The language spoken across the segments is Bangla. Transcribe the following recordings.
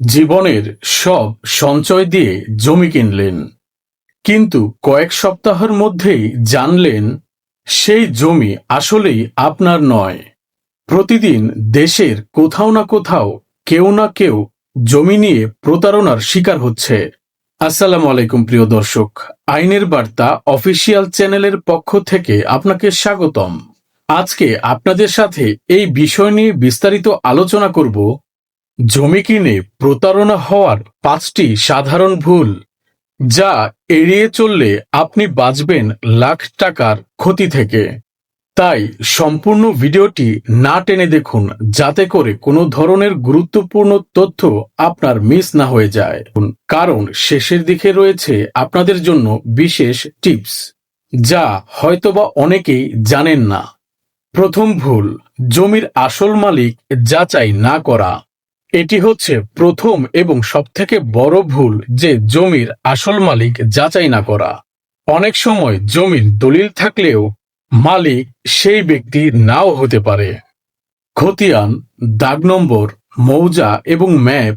জীবনের সব সঞ্চয় দিয়ে জমি কিনলেন। কিন্তু কয়েক সপ্তাহের মধ্যেই জানলেন, সেই জমি আসলেই আপনার নয়। প্রতিদিন দেশের কোথাও না কোথাও কেউ না কেউ জমি নিয়ে প্রতারণার শিকার হচ্ছে। আসসালামু আলাইকুম প্রিয় দর্শক, আইনের বার্তা অফিসিয়াল চ্যানেলের পক্ষ থেকে আপনাকে স্বাগতম। আজকে আপনাদের সাথে এই বিষয় নিয়ে বিস্তারিত আলোচনা করব জমি কিনে প্রতারণা হওয়ার পাঁচটি সাধারণ ভুল, যা এড়িয়ে চললে আপনি বাঁচবেন লাখ টাকার ক্ষতি থেকে। তাই সম্পূর্ণ ভিডিওটি না টেনে দেখুন, যাতে করে কোনো ধরনের গুরুত্বপূর্ণ তথ্য আপনার মিস না হয়ে যায়। কারণ শেষের দিকে রয়েছে আপনাদের জন্য বিশেষ টিপস, যা হয়তোবা অনেকেই জানেন না। প্রথম ভুল, জমির আসল মালিক যাচাই না করা। এটি হচ্ছে প্রথম এবং সবথেকে বড় ভুল যে জমির আসল মালিক যাচাই না করা। অনেক সময় জমির দলিল থাকলেও মালিক সেই ব্যক্তি নাও হতে পারে। খতিয়ান, দাগ নম্বর, মৌজা এবং ম্যাপ,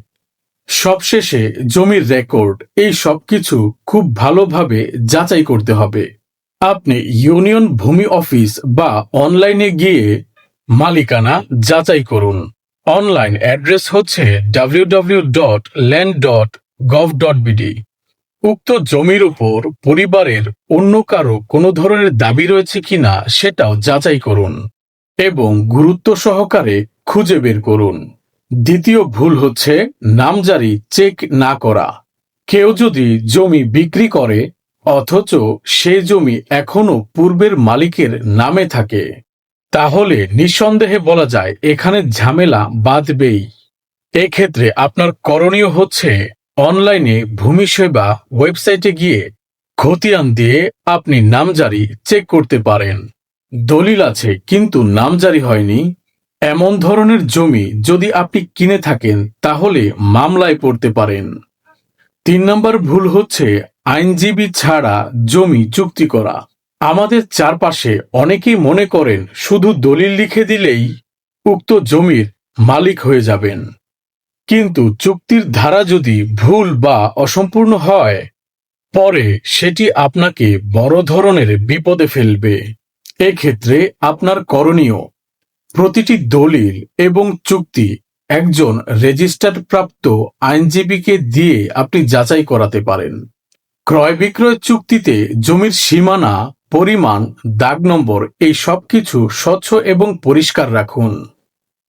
সবশেষে জমির রেকর্ড, এই সবকিছু খুব ভালোভাবে যাচাই করতে হবে। আপনি ইউনিয়ন ভূমি অফিস বা অনলাইনে গিয়ে মালিকানা যাচাই করুন। অনলাইন অ্যাড্রেস হচ্ছে www.land.gov.bd উক্ত জমির উপর পরিবারের অন্য কারও কোনো ধরনের দাবি রয়েছে কিনা সেটাও যাচাই করুন এবং গুরুত্ব সহকারে খুঁজে বের করুন। দ্বিতীয় ভুল হচ্ছে নামজারি চেক না করা। কেউ যদি জমি বিক্রি করে, অথচ সে জমি এখনও পূর্বের মালিকের নামে থাকে। তাহলে নিঃসন্দেহে বলা যায়, এখানে ঝামেলা বাঁধবেই। এক্ষেত্রে আপনার করণীয় হচ্ছে অনলাইনে ভূমি সেবা ওয়েবসাইটে গিয়ে খতিয়ান দিয়ে আপনি নামজারি চেক করতে পারেন। দলিল আছে, কিন্তু নামজারি হয়নি। এমন ধরনের জমি যদি আপনি কিনে থাকেন, তাহলে মামলায় পড়তে পারেন। তিন নম্বর ভুল হচ্ছে, আইনজীবী ছাড়া জমি চুক্তি করা। আমাদের চারপাশে অনেকেই মনে করেন শুধু দলিল লিখে দিলেই উক্ত জমির মালিক হয়ে যাবেন। কিন্তু চুক্তির ধারা যদি ভুল বা অসম্পূর্ণ হয়, পরে সেটি আপনাকে বড় ধরনের বিপদে ফেলবে। এক্ষেত্রে আপনার করণীয়, প্রতিটি দলিল এবং চুক্তি একজন রেজিস্টার্ড প্রাপ্ত আইনজীবীকে দিয়ে আপনি যাচাই করাতে পারেন। ক্রয় বিক্রয় চুক্তিতে জমির সীমানা পরিমাণ, দাগ নম্বর, এই সবকিছু স্বচ্ছ এবং পরিষ্কার রাখুন।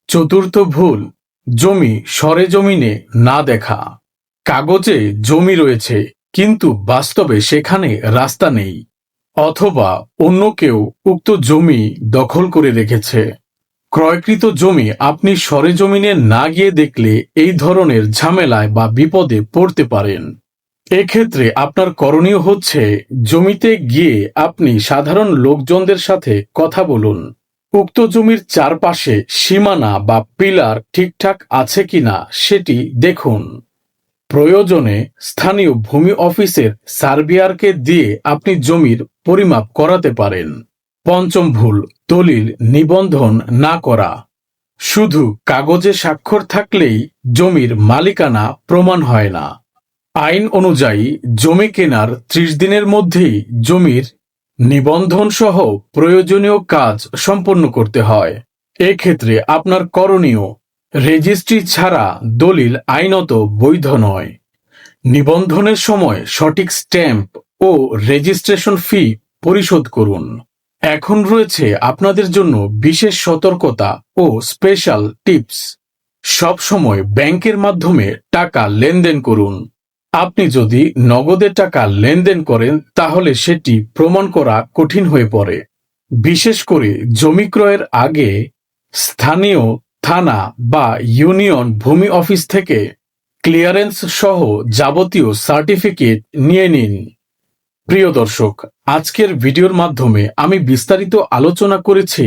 চতুর্থ ভুল, জমি সরেজমিনে না দেখা। কাগজে জমি রয়েছে, কিন্তু বাস্তবে সেখানে রাস্তা নেই, অথবা অন্য কেউ উক্ত জমি দখল করে রেখেছে। ক্রয়কৃত জমি আপনি সরেজমিনে না গিয়ে দেখলে এই ধরনের ঝামেলায় বা বিপদে পড়তে পারেন। এক্ষেত্রে আপনার করণীয় হচ্ছে জমিতে গিয়ে আপনি সাধারণ লোকজনদের সাথে কথা বলুন। উক্ত জমির চারপাশে সীমানা বা পিলার ঠিকঠাক আছে কিনা সেটি দেখুন। প্রয়োজনে স্থানীয় ভূমি অফিসের সার্ভিয়ারকে দিয়ে আপনি জমির পরিমাপ করাতে পারেন। পঞ্চম ভুল, দলিল নিবন্ধন না করা। শুধু কাগজে স্বাক্ষর থাকলেই জমির মালিকানা প্রমাণ হয় না। আইন অনুযায়ী জমি কেনার ত্রিশ দিনের মধ্যেই জমির নিবন্ধন সহ প্রয়োজনীয় কাজ সম্পন্ন করতে হয়। এক্ষেত্রে আপনার করণীয়, রেজিস্ট্রি ছাড়া দলিল আইনত বৈধ নয়। নিবন্ধনের সময় সঠিক স্ট্যাম্প ও রেজিস্ট্রেশন ফি পরিশোধ করুন। এখন রয়েছে আপনাদের জন্য বিশেষ সতর্কতা ও স্পেশাল টিপস। সব সময় ব্যাংকের মাধ্যমে টাকা লেনদেন করুন। আপনি যদি নগদে টাকা লেনদেন করেন, তাহলে সেটি প্রমাণ করা কঠিন হয়ে পড়ে। বিশেষ করে জমি ক্রয়ের আগে স্থানীয় থানা বা ইউনিয়ন ভূমি অফিস থেকে ক্লিয়ারেন্স সহ যাবতীয় সার্টিফিকেট নিয়ে নিন। প্রিয় দর্শক, আজকের ভিডিওর মাধ্যমে আমি বিস্তারিত আলোচনা করেছি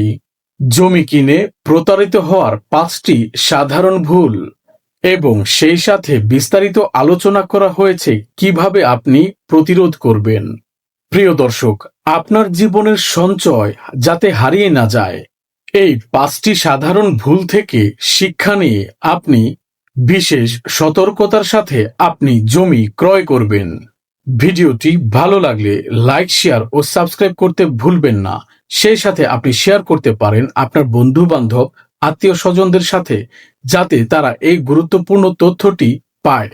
জমি কিনে প্রতারিত হওয়ার পাঁচটি সাধারণ ভুল। এবং সেই সাথে বিস্তারিত আলোচনা করা হয়েছে কীভাবে আপনি প্রতিরোধ করবেন। প্রিয় দর্শক, আপনার জীবনের সঞ্চয় যাতে হারিয়ে না যায়, এই পাঁচটি সাধারণ ভুল থেকে শিক্ষা নিয়ে আপনি বিশেষ সতর্কতার সাথে আপনি জমি ক্রয় করবেন। ভিডিওটি ভালো লাগলে লাইক, শেয়ার ও সাবস্ক্রাইব করতে ভুলবেন না। সেই সাথে আপনি শেয়ার করতে পারেন আপনার বন্ধু বান্ধব আত্মীয় স্বজনদের সাথে যাতে তারা এই গুরুত্বপূর্ণ তথ্যটি পায়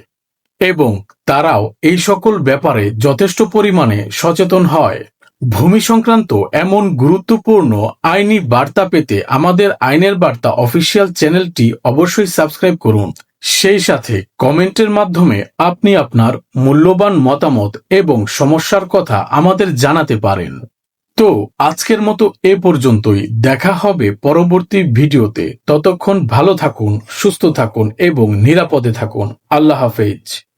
এবং তারাও এই সকল ব্যাপারে যথেষ্ট পরিমাণে সচেতন হয়। ভূমি সংক্রান্ত এমন গুরুত্বপূর্ণ আইনি বার্তা পেতে আমাদের আইনের বার্তা অফিসিয়াল চ্যানেলটি অবশ্যই সাবস্ক্রাইব করুন। সেই সাথে কমেন্টের মাধ্যমে আপনি আপনার মূল্যবান মতামত এবং সমস্যার কথা আমাদের জানাতে পারেন। তো আজকের মতো এ পর্যন্তই। দেখা হবে পরবর্তী ভিডিওতে। ততক্ষণ ভালো থাকুন, সুস্থ থাকুন এবং নিরাপদে থাকুন। আল্লাহ হাফেজ।